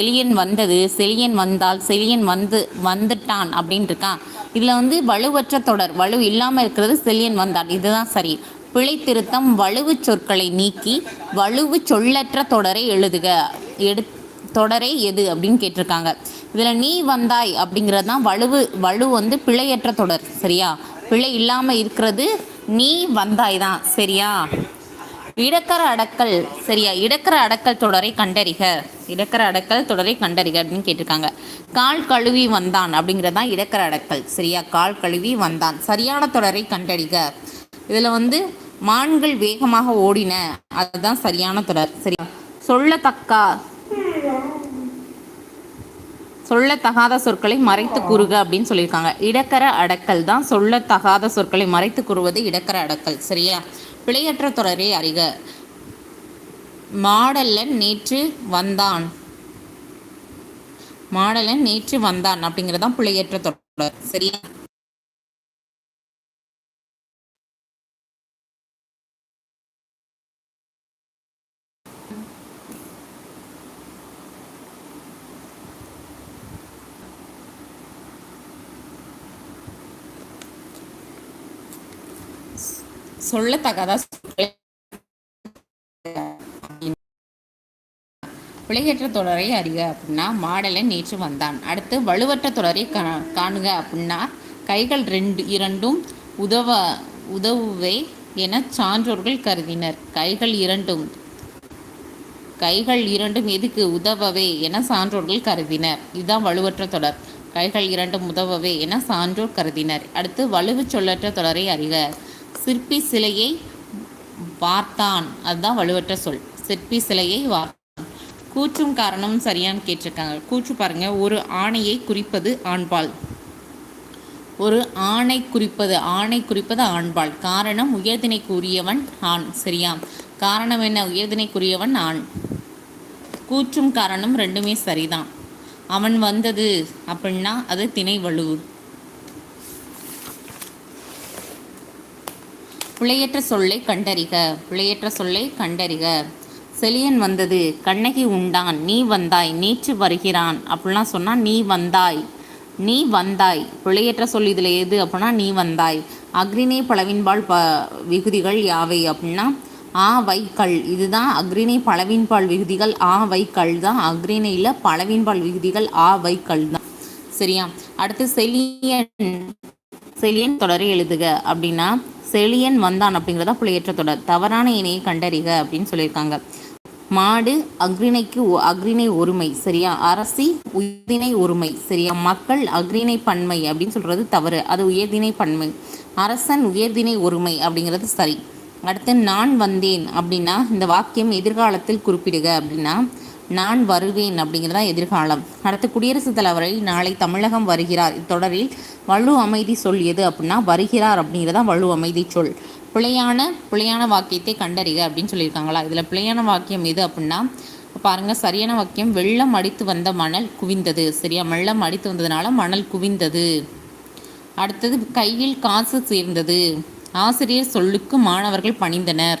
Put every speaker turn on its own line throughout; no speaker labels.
செலியன் வந்தது செலியன் வந்தால் செலியன் வந்து வந்துட்டான் அப்படின்னு இருக்கான் இதில் வந்து வலுவற்ற தொடர் வலு இல்லாமல் இருக்கிறது செலியன் வந்தான் இதுதான் சரி. பிழை திருத்தம் வலுவு சொற்களை நீக்கி வலுவு சொல்லற்ற தொடரை எழுதுக. எடு தொடரே எது அப்படின்னு கேட்டிருக்காங்க. இதில் நீ வந்தாய் அப்படிங்கிறது தான் வலுவு வலு வந்து பிழையற்ற தொடர் சரியா? பிழை இல்லாமல் இருக்கிறது நீ வந்தாய் தான் சரியா? இடக்கர அடக்கல் சரியா? இடக்கர அடக்கல் தொடரை கண்டறிக. இடக்கர அடக்கல் தொடரை கண்டறிக அப்படின்னு கேட்டிருக்காங்க. கால் கழுவி வந்தான் அப்படிங்கிறது தான் இடக்கர அடக்கல் சரியா? கால் கழுவி வந்தான். சரியான தொடரை கண்டறிக. இதில் வந்து மான்கள் வேகமாக ஓடின. அதுதான் சரியான தொடர் சரியா? சொல்லத்தக்கா சொல்லத்தகாத சொற்களை மறைத்து கூறுக அப்படின்னு சொல்லியிருக்காங்க. இடக்கர அடக்கல் தான் சொல்லத்தகாத சொற்களை மறைத்து கூறுவது இடக்கர அடக்கல் சரியா? பிழையற்ற தொடரே அறிக. மாடல்லன் நேற்று வந்தான். மாடலன் நேற்று வந்தான் அப்படிங்கிறதான் பிழையற்ற தொடர் சரியா? சொல்லத்தகாத பிழையற்ற தொடரை அறிக அப்படின்னா மாடலன் நேற்று வந்தான். அடுத்து வலுவற்ற தொடரை கா காணுக அப்படின்னா கைகள் ரெண்டு இரண்டும் உதவ உதவுவே என சான்றோர்கள் கருதினர். கைகள் இரண்டும் கைகள் இரண்டும் எதுக்கு உதவவே என சான்றோர்கள் கருதினர். இதுதான் வலுவற்ற தொடர். கைகள் இரண்டும் உதவவே என சான்றோர் கருதினர். அடுத்து வலுவு சொல்லற்ற தொடரை அறிக. சிற்பி சிலையை வார்த்தான். அதுதான் வலுவற்ற சொல். சிற்பி சிலையை வார்த்தான். கூற்றும் காரணம் சரியான்னு கேட்டிருக்காங்க. கூற்று பாருங்க. ஒரு ஆணையை குறிப்பது ஆண்பால். ஒரு ஆணை குறிப்பது ஆணை குறிப்பது ஆண்பால். காரணம் உயர்தினைக்குரியவன் ஆண். சரியா? காரணம் என்ன? உயர்தினைக்குரியவன் ஆண். கூற்றும் காரணம் ரெண்டுமே சரிதான். அவன் வந்தது அப்படின்னா அது திணை வலுவு பிழையற்ற சொல்லை கண்டறிக பிழையற்ற சொல்லை கண்டறிக. செலியன் வந்தது கண்ணகி உண்டான் நீ வந்தாய் நேற்று வருகிறான். அப்படிலாம் சொன்னால் நீ வந்தாய் நீ வந்தாய். பிழையற்ற சொல் இதில் எது அப்படின்னா நீ வந்தாய். அக்ரிணை பழவின்பால் ப விகுதிகள் யாவை அப்படின்னா ஆ வைக்கல் இதுதான் அக்ரிணை பழவின்பால் விகுதிகள் ஆ வைக்கல் தான். அக்ரிணையில் பழவின்பால் விகுதிகள் ஆ வைக்கல் தான். சரியா? அடுத்து செலியன் செலியன் தொடரை எழுதுக. அப்படின்னா செழியன் வந்தான் அப்படிங்கிறதா பிழையற்ற தொடர் தவறான இணையை கண்டறிக அப்படின்னு சொல்லியிருக்காங்க. மாடு அக்ரிணைக்கு அக்ரிணை ஒருமை சரியா? அரசி உயர்திணை ஒருமை சரியா? மக்கள் அக்ரிணை பன்மை அப்படின்னு சொல்றது தவறு. அது உயர்திணை பன்மை. அரசன் உயர்திணை ஒருமை அப்படிங்கிறது சரி. அடுத்து நான் வந்தேன் அப்படின்னா இந்த வாக்கியம் எதிர்காலத்தில் குறிப்பிடுக அப்படின்னா நான் வருவேன் அப்படிங்கிறதா எதிர்காலம். அடுத்து குடியரசுத் தலைவரை நாளை தமிழகம் வருகிறார். இத்தொடரில் வலு அமைதி சொல் எது அப்படின்னா வருகிறார் அப்படிங்கிறதா வலு அமைதி சொல். பிழையான பிழையான வாக்கியத்தை கண்டறிக அப்படின்னு சொல்லியிருக்காங்களா? இதில் பிழையான வாக்கியம் எது அப்படின்னா பாருங்க சரியான வாக்கியம் வெள்ளம் அடித்து வந்த மணல் குவிந்தது. சரியா? வெள்ளம் அடித்து வந்ததுனால மணல் குவிந்தது. அடுத்தது கையில் காசு சேர்ந்தது. ஆசிரியர் சொல்லுக்கு மாணவர்கள் பணிந்தனர்.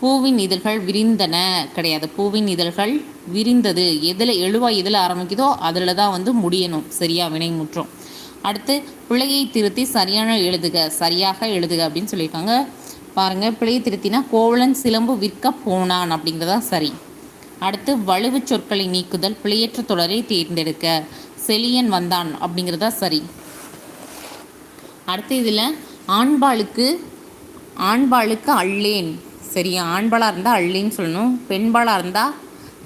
பூவின் இதழ்கள் விரிந்தன. கிடையாது. பூவின் இதழ்கள் விரிந்தது எதில் எழுவா எதில் ஆரம்பிக்குதோ அதில் தான் வந்து முடியணும். சரியா? வினைமுற்றம். அடுத்து பிழையை திருத்தி சரியான எழுதுக. சரியாக எழுதுக அப்படின்னு சொல்லியிருக்காங்க. பாருங்க பிழையை திருத்தினா கோவலன் சிலம்பு விற்க போனான் அப்படிங்கிறதா சரி. அடுத்து வலுவு சொற்களை நீக்குதல் பிழையற்ற தொடரை தேர்ந்தெடுக்க செலியன் வந்தான் அப்படிங்கிறதா சரி. அடுத்து இதில் ஆண்பாளுக்கு ஆண்பாளுக்கு அள்ளேன் சரியா? ஆண்பாளாக இருந்தால் அள்ளேன்னு சொல்லணும். பெண்பாளாக இருந்தால்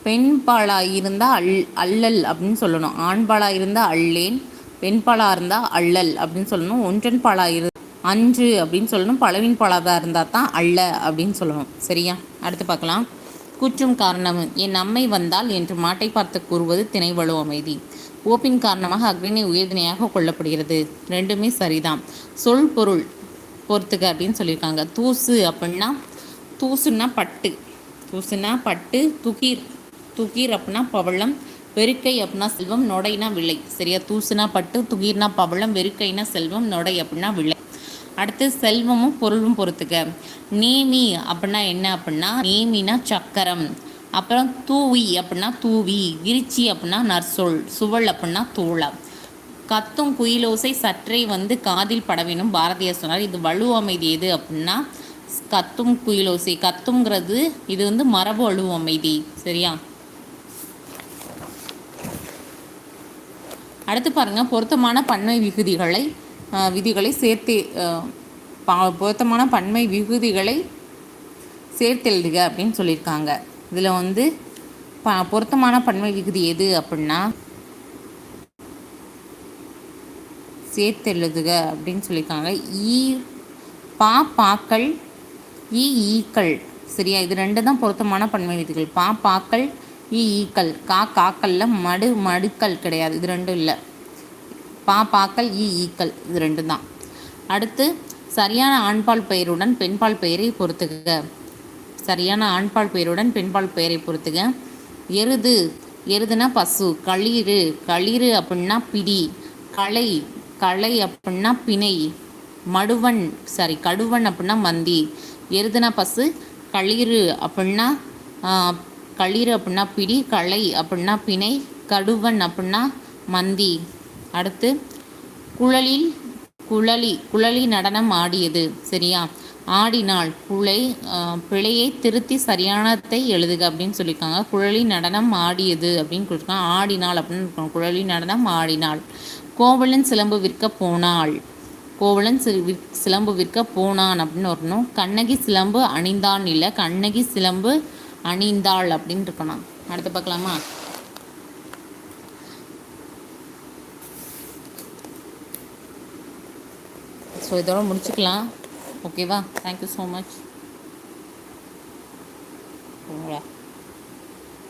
பெண்பாலாக இருந்தால் அல் அல்லல் அப்படின்னு சொல்லணும். ஆண்பாலாக இருந்தால் அள்ளேன் பெண்பாலாக இருந்தால் அள்ளல் அப்படின்னு சொல்லணும். ஒன்றன் பாலாக இரு அன்று அப்படின்னு சொல்லணும். பலவின் பாலாக இருந்தால் தான் அள்ள அப்படின்னு சொல்லணும். சரியா? அடுத்து பார்க்கலாம். கூற்றும் காரணம். என் அம்மை வந்தால் என்று மாட்டை பார்த்து கூறுவது திணைவலு அமைதி. ஓப்பின் காரணமாக அக்னி உயிர்தினையாக கொள்ளப்படுகிறது. ரெண்டுமே சரிதான். சொல் பொருள் பொறுத்துக்க அப்படின்னு சொல்லியிருக்காங்க. தூசு அப்படின்னா தூசுன்னா பட்டு. தூசுன்னா பட்டு துகிர் துகிர் அப்படின்னா பவளம் வெறுக்கை அப்படின்னா செல்வம் நொடைனா விலை. சரியா? தூசுனா பட்டு துகிர்னா பவளம் வெறுக்கைனா செல்வம் நொடை அப்படின்னா விலை. அடுத்து செல்வமும் பொருளும் பொறுத்துக்க. நேமி அப்படின்னா என்ன அப்படின்னா நேமினா சக்கரம். அப்புறம் தூவி அப்படின்னா தூவி. விரிச்சி அப்படின்னா நற்சொல். சுவல் அப்படின்னா தோழா கத்தும் குயிலோசை சற்றே வந்து காதில் படவேணும். பாரதியார் சொன்னார் இது வலு அமைதி எது அப்படின்னா கத்தும் குயிலோசை. கத்துங்கிறது இது வந்து மரபு வலு அமைதி. சரியா? அடுத்து பாருங்க பொருத்தமான பன்மை விகுதிகளை விதிகளை சேர்த்து பா- பொருத்தமான பன்மை விகுதிகளை சேர்த்தெழுதுக அப்படின்னு சொல்லியிருக்காங்க. இதில் வந்து ப பொருத்தமான பன்மை விகுதி எது அப்படின்னா சேர்த்தெழுதுக அப்படின்னு சொல்லியிருக்காங்க. ஈ பா பாக்கள் ஈ ஈக்கள். சரியா? இது ரெண்டு தான் பொருத்தமான பன்மை விதிகள். பா பாக்கள் ஈ ஈக்கள் கா காக்கல்ல மடு மடுக்கள் கிடையாது. இது ரெண்டும் இல்லை. பா பாக்கள் ஈ ஈக்கள் இது ரெண்டு தான். அடுத்து சரியான ஆண்பால் பெயருடன் பெண்பால் பெயரை பொறுத்துக. சரியான ஆண்பால் பெயருடன் பெண்பால் பெயரை பொறுத்துக. எருது. எருதுனா பசு. களிறு. களிறு அப்படின்னா பிடி. களை. களை அப்படின்னா பிணை. மடுவன். சாரி கடுவன் அப்படின்னா மந்தி. எருதுனா பசு. களிறு அப்படின்னா களிர் அப்படின்னா பிடி களை அப்படின்னா பிணை கடுவன் அப்படின்னா மந்தி. அடுத்து குழலில் குழலி குழலி நடனம் ஆடியது சரியா? ஆடினால் குழை பிழையை திருத்தி சரியானதை எழுதுக அப்படின்னு சொல்லியிருக்காங்க. குழலி நடனம் ஆடியது அப்படின்னு கொடுத்துருக்காங்க. ஆடினாள் அப்படின்னு இருக்கணும் குழலி நடனம் ஆடினாள் கோவலன் சிலம்பு விற்க போனாள். கோவலன் விற்- சிலம்பு விற்க போனான் அப்படின்னு வரணும். கண்ணகி சிலம்பு அணிந்தான் இல்லை. கண்ணகி சிலம்பு அணிந்தாள் அப்படின்னு இருக்கணும். அடுத்து பார்க்கலாமா? ஸோ இதோட முடிச்சுக்கலாம். ஓகேவா தேங்க்யூ ஸோ மச்